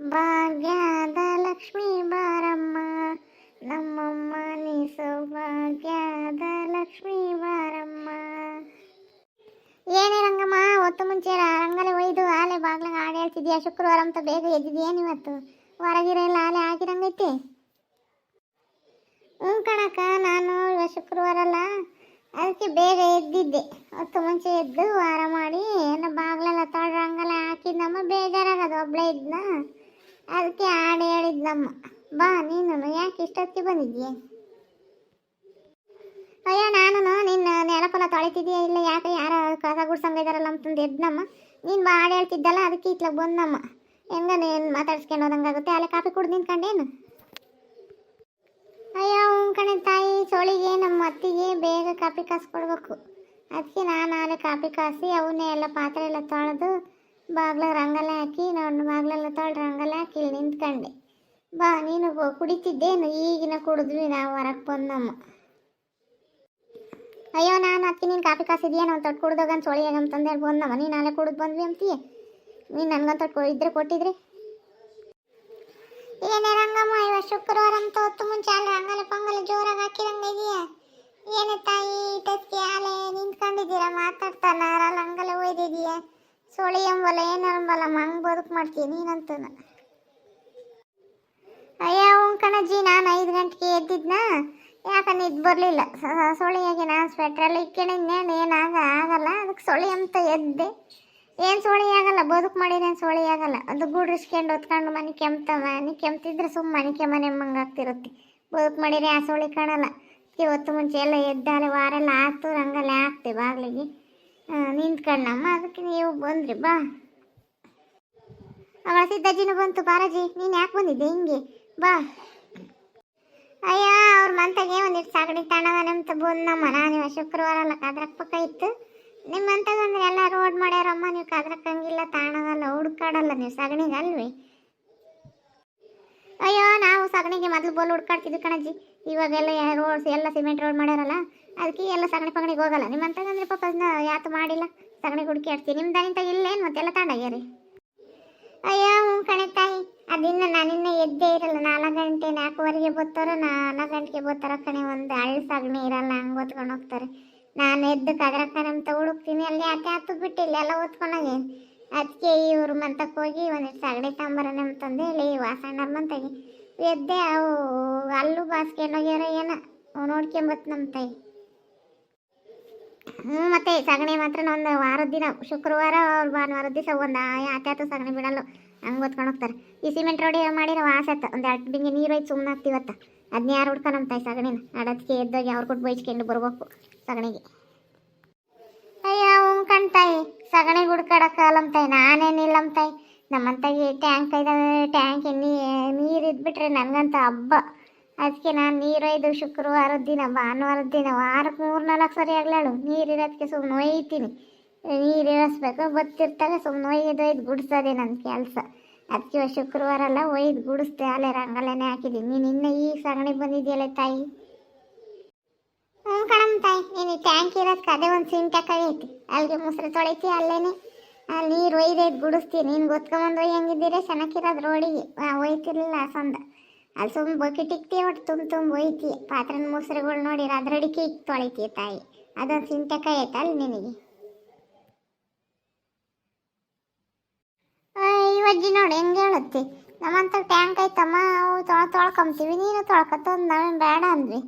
ಭಾಗ್ಯದ ಲಕ್ಷ್ಮೀ ಬಾರಮ್ಮ. ನಮ್ಮಮ್ಮ ನೀ ಸೌಭಾಗ್ಯದ ಲಕ್ಷ್ಮೀ ಬಾರಮ್ಮ. ಏನೇ ರಂಗಮ್ಮ, ಹೊತ್ತು ಮುಂಚೆ ರಂಗಲೆ ಒಯ್ದು ಆಲೆ ಬಾಗ್ಲಾಗ ಹಾಡು ಹೇಳ್ತಿದ್ಯಾ? ಶುಕ್ರವಾರ ಅಂತ ಬೇಗ ಎದ್ದಿದ್ಯೇನು ಇವತ್ತು ಹೊರಗಿರ ಎಲ್ಲ ಆಲೆ ಹಾಕಿರಂಗೈತಿ ಹ್ಞೂ ಕಣಕ್ಕ, ನಾನು ಇವತ್ತು ಶುಕ್ರವಾರ ಅಲ್ಲ. ಅದಕ್ಕೆ ಬೇಗ ಎದ್ದಿದ್ದೆ. ಹೊತ್ತು ಮುಂಚೆ ಎದ್ದು ವಾರ ಮಾಡಿ ಎಲ್ಲ ಬಾಗ್ಲೆಲ್ಲ ತೊಳೆದು ರಂಗಲ್ಲ ಹಾಕಿದ್ನಮ್ಮ, ಬೇಜಾರಾಗದು ಒಬ್ಳೆ ಇದ್ನ. ಅದಕ್ಕೆ ಹಾಡು ಹೇಳಿದ್ಲಮ್ಮ ಬಾ, ನೀನು ಯಾಕೆ ಇಷ್ಟೊತ್ತಿಗೆ ಬಂದಿದ್ದೀಯ? ಅಯ್ಯೋ ನಾನು ನಿನ್ನ ನೆಲಪಲ ತೊಳಿತಿದ್ಯಾ ಇಲ್ಲ ಯಾಕೆ ಯಾರ ಕಸ ಗುಡ್ಸಂಗ ಇದಾರಲ್ಲ ಅಂತಂದು ಎದ್ನಮ್ಮ ನೀನು ಬಾ ಹಾಡು ಹೇಳ್ತಿದ್ದಲ್ಲ, ಅದಕ್ಕೆ ಇತ್ಲಾಗ ಬಂದಮ್ಮ ಹೆಂಗ ನೀನು ಮಾತಾಡ್ಸ್ಕೊಂಡು ಹೋದಂಗಾಗುತ್ತೆ ಅಲ್ಲೇ ಕಾಫಿ ಕುಡ್ದು ನಿಂತ್ಕೊಂಡೇನು ಅಯ್ಯೋ, ಹ್ಞೂ ಕಣೆ ತಾಯಿ, ಸೋಳಿಗೆ, ನಮ್ಮ ಅತ್ತಿಗೆ ಬೇಗ ಕಾಫಿ ಕಾಸು ಕೊಡ್ಬೇಕು ಅದಕ್ಕೆ ನಾನು ಆಲೆ ಕಾಫಿ ಕಾಸಿ, ಅವನ್ನೇ ಎಲ್ಲ ಪಾತ್ರೆ ಎಲ್ಲ ತೊಳೆದು ಬಾಗ್ಲಾಗ ರಂಗಲ್ಲ ಹಾಕಿ, ನಾನು ಬಾಗ್ಲೆಲ್ಲ ತೊಳೆದು ರಂಗಲ್ಲ ಹಾಕಿ ಇಲ್ಲಿ ನಿಂತ್ಕೊಂಡೆ. ಬಾ, ನೀನು ಕುಡಿತಿದ್ದೇನು? ಈಗಿನ ಕುಡಿದ್ವಿ ನಾವು, ಹೊರಗೆ ಬಂದಮ್ಮ. ಅಯ್ಯೋ, ನಾನು ಅಕ್ಕಿ ನೀನು ಕಾಫಿ ಕಾಸಿದ್ಯಾ? ನಾವು ತೊಟ್ಟು ಕುಡ್ದಾಗ ಅಂತ ಸೊಳಿಯಾಗ ಅಂತಂದೇಳಿ ಬಂದಮ್ಮ. ನೀನು ನಾಳೆ ಕುಡಿದು ಬಂದ್ವಿ ಅಂತೀಯ? ನೀನು ನನಗಂತ ಇದ್ರೆ ಕೊಟ್ಟಿದ್ರಿ? ಏನೇ ರಂಗಮ್ಮ ಇವತ್ತು ಶುಕ್ರವಾರ ಅಂತ ಹೊತ್ತು ಮುಂಚೆ ಅಲ್ಲಿ ರಂಗಲೆ ಪೊಂಗಲ್ ಜೋರಾಗಿ ಹಾಕಿರಂಗೆ ಇದೆಯಾ? ಏನೇ ತಾಯಿ ಟಸ್ಕಿ ಆಲೆ ನಿಂತ್ಕೊಂಡಿದ್ದೀರಾ? ಮಾತಾಡ್ತಾನ? ರಂಗಲ ಒಯ್ದಿದೀಯ? ಸೋಳಿ ಎಂಬಲ್ಲ, ಏನು ಬದುಕು ಮಾಡ್ತೀನಿ ನೀನಂತ ಅಯ್ಯ ಕಣಜ್ಜಿ, ನಾನು ಐದು ಗಂಟೆಗೆ ಎದ್ದಿದ್ನ. ಯಾಕೆ ನಿದ್ದು ಬರಲಿಲ್ಲ? ಸೊಳಿಯಾಗಿ ನಾನು ಸ್ವೆಟ್ರಲ್ಲಿ ಇಕ್ಕೊಂಡಿದ್ದೇನೆ ಏನಾಗ ಆಗಲ್ಲ. ಅದಕ್ಕೆ ಸೊಳಿ ಅಂತ ಎದ್ದೆ? ಏನು ಸೋಳಿ ಆಗಲ್ಲ, ಬದುಕು ಮಾಡಿದೇನು ಸೋಳಿ ಆಗಲ್ಲ. ಅದು ಗುಡ್ರಿಸ್ಕೊಂಡು ಹೊತ್ಕೊಂಡು ಮನೆ ಕೆಮ್ತ, ಮನೆ ಕೆಮ್ತಿದ್ರೆ ಸುಮ್ಮ ಮನೆ ಕೆಮ್ಮನೆ ಮಂಗೆ ಆಗ್ತಿರುತ್ತೆ. ಬದುಕು ಮಾಡಿರಿ ಆ ಸೋಳಿ ಕಾಣಲ್ಲ. ಇವತ್ತು ಮುಂಚೆ ಎಲ್ಲ ಎದ್ದಾಲೆ ವಾರೆಲ್ಲ ಹಾಕ್ತು ರಂಗಲ್ಲೇ ಹಾಕ್ತೆ ಬಾಗಿಲಿಗೆ. ನಿಂತ್ಕೊಂಡಮ್ಮ ಅದಕ್ಕೆ ನೀವು ಬಂದ್ರಿ, ಬಾ. ಅವಳ ಸಿದ್ದಜ್ಜಿನೂ ಬಂತು ಬಾರಾಜಿ ನೀನು ಯಾಕೆ ಬಂದಿದ್ದೆ? ಹಿಂಗೆ, ಬಾ. ಅಯ್ಯ, ಅವ್ರ ಮಂತಾಗೆ ಒಂದಿಟ್ಟು ಸಾಗಡಿ ತಾಣವ ಅಂತ ಬಂದಮ್ಮ ನಮ್ಮ ನೀವು ಶುಕ್ರವಾರ ಅಲ್ಲ ಕಾದ್ರಕ್ ಪಕ್ಕ ಇತ್ತು. ನಿಮ್ಮ ಮಂತಾಗ ಅಂದ್ರೆ ಎಲ್ಲ ರೋಡ್ ಮಾಡ್ಯಾರಮ್ಮ, ನೀವು ಕಾದ್ರಕ್ಕಂಗಿಲ್ಲ ತಾಣಗಲ್ಲ ಹುಡ್ಕಾಡಲ್ಲ, ನೀವು ಸಗಣಿಗೆ ಅಲ್ವಿ? ಅಯ್ಯೋ, ನಾವು ಸಗಣಿಗೆ ಮೊದಲು ಬೋಲ್ ಹುಡ್ಕಾಡ್ತಿದ್ವಿ ಕಣಜ್ಜಿ. ಇವಾಗೆಲ್ಲ ರೋಡ್ಸ್ ಎಲ್ಲ ಸಿಮೆಂಟ್ ರೋಡ್ ಮಾಡ್ಯಾರಲ್ಲ ಅದಕ್ಕೆ ಎಲ್ಲ ಸಗಣಿ ಪಗಣಿಗೆ ಹೋಗಲ್ಲ. ನಿಮ್ಮ ಅಂತಂದ್ರೆ ಪಾಪ ಯಾತು ಮಾಡಿಲ್ಲ. ಸಗಣಿ ಹುಡುಕಿ ಆಡ್ತೀವಿ ನಿಮ್ಮ ದನಿಂತಾಗ ಇಲ್ಲೇನು ಮತ್ತೆಲ್ಲ ತಾಂಡಾಗ್ಯಾರಿ ಅಯ್ಯೋ ಹ್ಞೂ ಕಣೆ ತಾಯಿ, ಅದಿನ್ನ ನಾನಿನ್ನ ಎದ್ದೇ ಇರಲ್ಲ. ನಾಲ್ಕು ಗಂಟೆ, ನಾಲ್ಕುವರೆಗೆ ಬರ್ತಾರೋ, ನಾಲ್ಕು ಗಂಟೆಗೆ ಬತ್ತಾರ ಕಣೆ, ಒಂದು ಹಳ್ಳಿ ಸಗಣಿ ಇರಲ್ಲ. ಹಂಗೆ ಓದ್ಕೊಂಡು ಹೋಗ್ತಾರೆ. ನಾನು ಎದ್ದು ಕದ್ರಕ್ಕನಂತ ಹುಡುಕ್ತೀನಿ. ಅಲ್ಲಿ ಯಾಕೆ ಹತ್ತು ಬಿಟ್ಟಿಲ್ಲ. ಎಲ್ಲ ಓದ್ಕೊಂಡಾಗೆ ಅದಕ್ಕೆ ಇವ್ರ ಮಂತಕ್ಕೆ ಹೋಗಿ ಒಂದಿಷ್ಟು ಸಗಣಿ ತಾಂಬರನ ಅಂತಂದು ಹೇಳಿ ವಾಸಣ್ಣರ ಮಂತಾಗಿ ಎದ್ದೆ ಅವು, ಅಲ್ಲೂ ಬಾಸ್ಕೆಂಡೋಗ್ಯಾರ ಏನೋ. ನೋಡ್ಕೊಂಬತ್ತು ನಮ್ಮ ತಾಯಿ. ಹ್ಞೂ ಮತ್ತೆ ಸಗಣಿ ಮಾತ್ರ ಒಂದು ವಾರದ ದಿನ, ಶುಕ್ರವಾರ, ಭಾನುವಾರದ ದಿವಸ ಒಂದು ಆತು ಸಗಣಿ ಬಿಡಲ್ಲ. ಹಂಗೆ ಓದ್ಕೊಂಡು ಹೋಗ್ತಾರೆ. ಈ ಸಿಮೆಂಟ್ ರೋಡಿ ಮಾಡಿರೋ ವಾಸತ್ತ ಒಂದು ಎರಡು ಬಿಂಗೆ ನೀರು ಹೋಯ್ತು ಸುಮ್ಮನೆ ಆಗ್ತಿವತ್ತ ಅದನ್ನ ಯಾರು ಹುಡ್ಕ ನಮ್ಮ ತಾಯಿ ಸಗಣಿನ. ಅಡದಕ್ಕೆ ಎದ್ದೋಗಿ ಅವ್ರು ಕೊಟ್ಟು ಬೈಸ್ಕೊಂಡು ಬರ್ಬೇಕು ಸಗಣಿಗೆ. ಅಯ್ಯೋ ಹ್ಞೂ ಕಣ್ತಾಯಿ ಸಗಣಿ ಹುಡ್ಕಾಡಕ್ಕಲ್ಲಮ್ಮ ತಾಯಿ. ನಾನೇನಿಲ್ಲಮ್ಮ ತಾಯಿ. ನಮ್ಮಂತಾಗಿ ಟ್ಯಾಂಕ್ ಇದ್ದಾವೆ ಟ್ಯಾಂಕ್ ನೀರು ಇದ್ಬಿಟ್ರೆ ನನಗಂತ ಹಬ್ಬ. ನೀರೊಯ್ದು ಶುಕ್ರವಾರದ ದಿನ ಭಾನುವಾರದ ದಿನ ವಾರಕ್ಕೆ ಮೂರು ನಾಲ್ಕು ಸರಿ ಆಗ್ಲಾಳು ನೀರು ಇರೋದಕ್ಕೆ ಸುಮ್ಮನೆ ಒಯ್ತೀನಿ. ನೀರು ಇಳಿಸ್ಬೇಕು ಬತ್ತಿರ್ತಾರೆ ಸುಮ್ಮನೆ ಒಯ್ದು ಒಯ್ದು ಗುಡಿಸೋದೆ ನನ್ನ ಕೆಲಸ. ಅದಕ್ಕೆ ಶುಕ್ರವಾರ ಎಲ್ಲ ಒಯ್ದು ಗುಡಿಸ್ದೆ ಅಲ್ಲೇ ರಂಗಲೇನೆ ಹಾಕಿದ್ದೀನಿ ನೀನು ಇನ್ನೂ ಈ ಸಗಣಿ ಬಂದಿದೆಯಲ್ಲ ತಾಯಿ? ಹ್ಞೂ ಕಣಮ್ಮ ತಾಯಿ, ನೀನು ಟ್ಯಾಂಕ್ ಇರೋದಕ್ಕೆ ಅದೇ ಒಂದು ಸಿಂಟ್ಯಾಕ್ ಆಗೈತಿ ಅಲ್ಲಿಗೆ ಮೊಸರು ತೊಳಿತಿ ಅಲ್ಲೇನೆ. ಅಲ್ಲಿ ನೀರು ಒಯ್ದೈದು ಗುಡಿಸ್ತೀನಿ ನೀನು ಗೊತ್ಕೊಂಬಂದು ಒಯ್ಯಂಗಿದ್ದೀರಿ ಚೆನ್ನಾಗಿರೋದು ರೋಡಿಗೆ. ಒಯ್ತಿರ್ಲಿಲ್ಲ ಸಂದ. ಅಲ್ಲಿ ಸುಮ್ಮನೆ ಬಕೆಟ್ ಇಕ್ತಿ ಒಟ್ಟು ತುಂಬ ತುಂಬ ಒಯ್ತಿ ಪಾತ್ರನ ಮುಸ್ರೆಗಳು ನೋಡಿ ಅದ್ರಡಿಕೆ ಇಕ್ ತೊಳಿತಿ ತಾಯಿ. ಅದೊಂದು ಸಿಂಟೆಕ ಐತೆ ಅಲ್ಲಿ ನಿನಗೆ? ಇವಜ್ಜಿ ನೋಡಿ, ಹೆಂಗೆ ಹೇಳುತ್ತೆ? ನಮ್ಮಂತ ಟ್ಯಾಂಕ್ ಐತಮ್ಮ, ಅವು ತೊಳ ತೊಳ್ಕೊಂತೀವಿ, ನೀನು ತೊಳ್ಕೊತಂದು ನಾವೇನು ಬೇಡ ಅಂದ್ವಿ.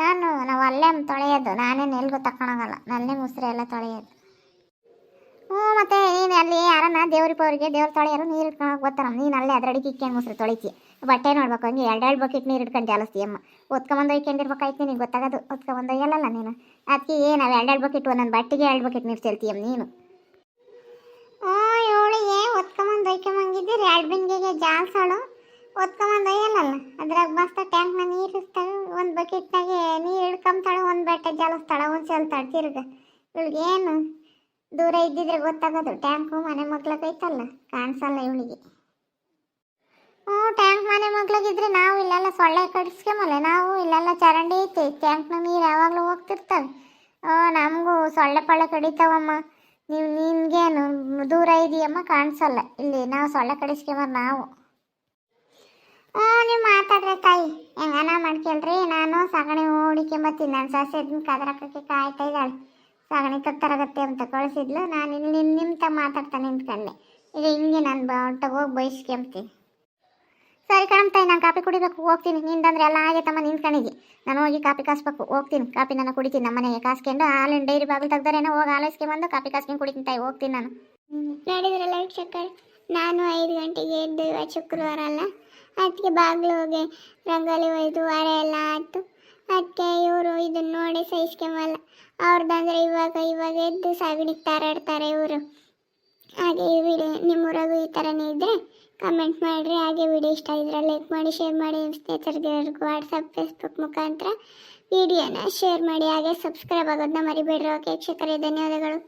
ನಾನು, ನಾವು ಅಲ್ಲೇ ತೊಳೆಯೋದು ನಾನೇನು ಎಲ್ಗೂ ತಕೊಳಂಗಲ್ಲ ನಲ್ಲೇ ಮೊಸರು ಎಲ್ಲ ತೊಳೆಯೋದು. ಹ್ಞೂ, ಮತ್ತೆ ನೀನು ಅಲ್ಲಿ ಯಾರನ್ನ ದೇವ್ರಿಗೆ ಪವ್ರಿಗೆ ದೇವ್ರ ತೊಳೆಯೋರು, ನೀರು ಇಟ್ಕೊಂಡು ಗೊತ್ತಾರ ನೀನು ಅಲ್ಲೇ ಅದ್ರಡಿಕೆ ಇಕ್ಕೇನು ಮೊಸರು ತೊಳಿತಿ. ಬಟ್ಟೆ ನೋಡ್ಬೇಕು, ಹಂಗೆ ಎರಡೆರಡು ಎರಡು ಬಕೆಟ್ ನೀರು ಇಟ್ಕೊಂಡು ಜಾಲಿಸ್ತಿ ಅಮ್ಮ. ಒತ್ಕೊಂಬಂದು ಒಯ್ಕೊಂಡಿರ್ಬೇಕಾಯ್ತು ನಿನಗೆ ಗೊತ್ತಾಗೋದು ಒತ್ಕೊಂಬಂದು ಒಯ್ಯಲ್ಲ ನೀನು. ಅದಕ್ಕೆ ಏನು ನಾವು ಎರಡು ಎರಡು ಬಕೆಟ್, ಒಂದೊಂದು ಬಟ್ಟೆಗೆ ಎರಡು ಬಕೆಟ್ ನೀರು ಸೇರ್ತೀಯಮ್ಮ ನೀನು. ಹ್ಞೂ ಇವಳಿಗೆ ಒತ್ಕೊಂಬಂದು ಒಯ್ಕೊಂಬಂಗಿದ್ದೀರಿ ಎರಡು ಬಿಂದಿಗೆ ಜಾಲ್ಸಳು. ಒತ್ಕೊಂಬಂದು ಒಯ್ಯಲ್ಲಲ್ಲ ಅದ್ರಾಗ ಮಸ್ತ ಟ್ಯಾಂಕ್ನ ನೀರು ಇರ್ತಾವೆ, ಒಂದು ಬಕೆಟ್ನಾಗೆ ನೀರು ಹಿಡ್ಕೊಂತಾಳೆ ಒಂದು ಬಟ್ಟೆ ಜಾಲಿಸ್ತಾಳೆ, ಒಂದು ಚೆಲ್ತಾಳೆ ತಿರ್ಗ. ಇವಳಿಗೇನು ದೂರ ಇದ್ದಿದ್ರೆ ಗೊತ್ತಾಗೋದು, ಟ್ಯಾಂಕು ಮನೆ ಮಗ್ಳಗೈತಲ್ಲ ಕಾಣಿಸಲ್ಲ ಇವಳಿಗೆ. ಹ್ಞೂ ಟ್ಯಾಂಕ್ ಮನೆ ಮಗ್ಳಗಿದ್ರೆ ನಾವು ಇಲ್ಲೆಲ್ಲ ಸೊಳ್ಳೆ ಕಡಿಸ್ಕೊಂಬಲ್ಲ, ನಾವು ಇಲ್ಲೆಲ್ಲ ಚರಂಡಿ ಐತಿ. ಟ್ಯಾಂಕ್ನ ನೀರು ಯಾವಾಗಲೂ ಹೋಗ್ತಿರ್ತವೆ. ನಮಗೂ ಸೊಳ್ಳೆ ಪಳ್ಳೆ ಕಡಿತಾವಮ್ಮ. ನೀವು, ನಿನ್ಗೇನು ದೂರ ಇದೆಯಮ್ಮ, ಕಾಣಿಸಲ್ಲ. ಇಲ್ಲಿ ನಾವು ಸೊಳ್ಳೆ ಕಡಿಸ್ಕೊಂಬರ್ ನಾವು. ಹ್ಞೂ ನೀವು ಮಾತಾಡ್ರೆ ತಾಯಿ. ಹೆಂಗನ ಮಾಡ್ಕೊಳ್ರಿ? ನಾನು ಸಗಣಿ ಓಡಿಕೊಂಬತ್ತೀನಿ ನಾನು ಸೊಸೆ ಅದನ್ನ ಕದ್ರಕಕ್ಕೆ ಕಾಯ್ತಾ ಇದ್ದಾಳೆ. ಸಗಣಿ ತರಗತ್ತೆ ಅಂತ ಕಳಿಸಿದ್ಲು. ನಾನು ಇಲ್ಲಿ ನಿಮ್ಮ ತ ಮಾತಾಡ್ತಾ ನಿಂತ್ಕೊಂಡೆ. ಇದು ಹಿಂಗೆ ನಾನು ಹೊಟ್ಟೆಗೆ ಹೋಗಿ ಬಯಸ್ಕೊಂತೀನಿ ಸರಿ ಕಣಮ್ತಾಯಿ ನಾನು ಕಾಫಿ ಕುಡಿಬೇಕು, ಹೋಗ್ತೀನಿ. ನಿಂದಂದ್ರೆ ಎಲ್ಲ ಆಗೈತಮ್ಮ ನಿಂತ್ಕೊಂಡಿದ್ದೆ. ನಾನು ಹೋಗಿ ಕಾಫಿ ಕಾಸ್ಬೇಕು, ಹೋಗ್ತೀನಿ. ಕಾಫಿ ನಾನು ಕುಡಿತೀನಿ, ನಮ್ಮ ಮನೆಗೆ ಕಾಸ್ಕೊಂಡು ಹಾಲಿನ ಡೈರಿ ಬಾಗಿಲು ತೆಗ್ದಾರೇನೋ, ಹೋಗಿ ಬಂದು ಕಾಫಿ ಕಾಸ್ಕೊಂಡು ಕುಡಿತೀನಿ ತಾಯಿ, ಹೋಗ್ತೀನಿ ನಾನು. ನೋಡಿದ್ರಲ್ಲ ವೀಕ್ಷಕರು, ನಾನು ಐದು ಗಂಟೆಗೆ ಎದ್ದು ಶುಕ್ರವಾರ ಅಲ್ಲ, ಅದಕ್ಕೆ ಬಾಗಿಲು ಹೋಗಿ ರಂಗೋಲಿ ಒಯ್ದು ವಾರ ಎಲ್ಲ ಆಯಿತು ಅದಕ್ಕೆ ಇವರು ಇದನ್ನ ನೋಡಿ ಸಹಿಸ್ಕೊಂಬಲ್ಲ. ಅವ್ರದ್ದಂದ್ರೆ ಇವಾಗ ಇವಾಗ ಎದ್ದು ಸಾಗಣಿಗೆ ತಾರಾಡ್ತಾರೆ ಇವರು. ಹಾಗೆ ಈ ವಿಡಿಯೋ ನಿಮ್ಮೂರಾಗೂ ಈ ಥರನೇ ಇದ್ದರೆ ಕಮೆಂಟ್ ಮಾಡಿರಿ, ಹಾಗೆ ವಿಡಿಯೋ ಇಷ್ಟ ಇದ್ರೆ ಲೈಕ್ ಮಾಡಿ ಶೇರ್ ಮಾಡಿ ನಿಮ್ಮ ಸ್ನೇಹಿತರಿಗೆ ವಾಟ್ಸಪ್ ಫೇಸ್ಬುಕ್ ಮುಖಾಂತರ ವಿಡಿಯೋನ ಶೇರ್ ಮಾಡಿ, ಹಾಗೆ ಸಬ್ಸ್ಕ್ರೈಬ್ ಆಗೋದನ್ನ ಮರಿಬೇಡ್ರಿ. ಓಕೆ ವೀಕ್ಷಕರೇ ಧನ್ಯವಾದಗಳು.